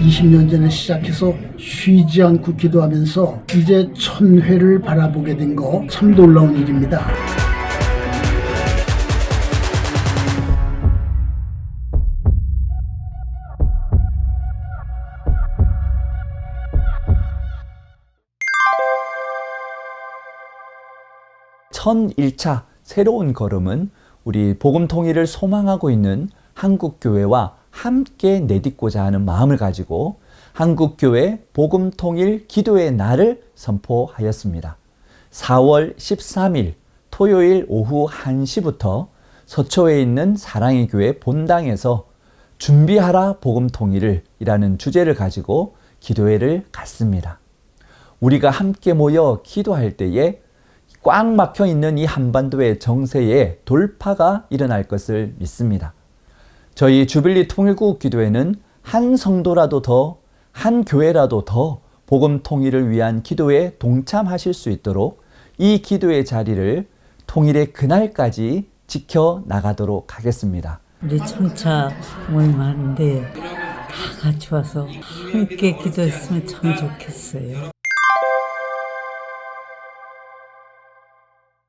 20년 전에 시작해서 쉬지 않고 기도하면서 이제 천회를 바라보게 된 거 참 놀라운 일입니다. 천일차 새로운 걸음은 우리 복음 통일을 소망하고 있는 한국 교회와 함께 내딛고자 하는 마음을 가지고 한국 교회 복음 통일 기도의 날을 선포하였습니다. 4월 13일 토요일 오후 1시부터 서초에 있는 사랑의 교회 본당에서 준비하라 복음 통일을 이라는 주제를 가지고 기도회를 갖습니다. 우리가 함께 모여 기도할 때에 꽉 막혀 있는 이 한반도의 정세에 돌파가 일어날 것을 믿습니다. 저희 주빌리 통일국 기도회는 한 성도라도 더, 한 교회라도 더 복음 통일을 위한 기도에 동참하실 수 있도록 이 기도의 자리를 통일의 그날까지 지켜 나가도록 하겠습니다. 우리 청차 모임 하는데 다 같이 와서 함께 기도했으면 참 좋겠어요.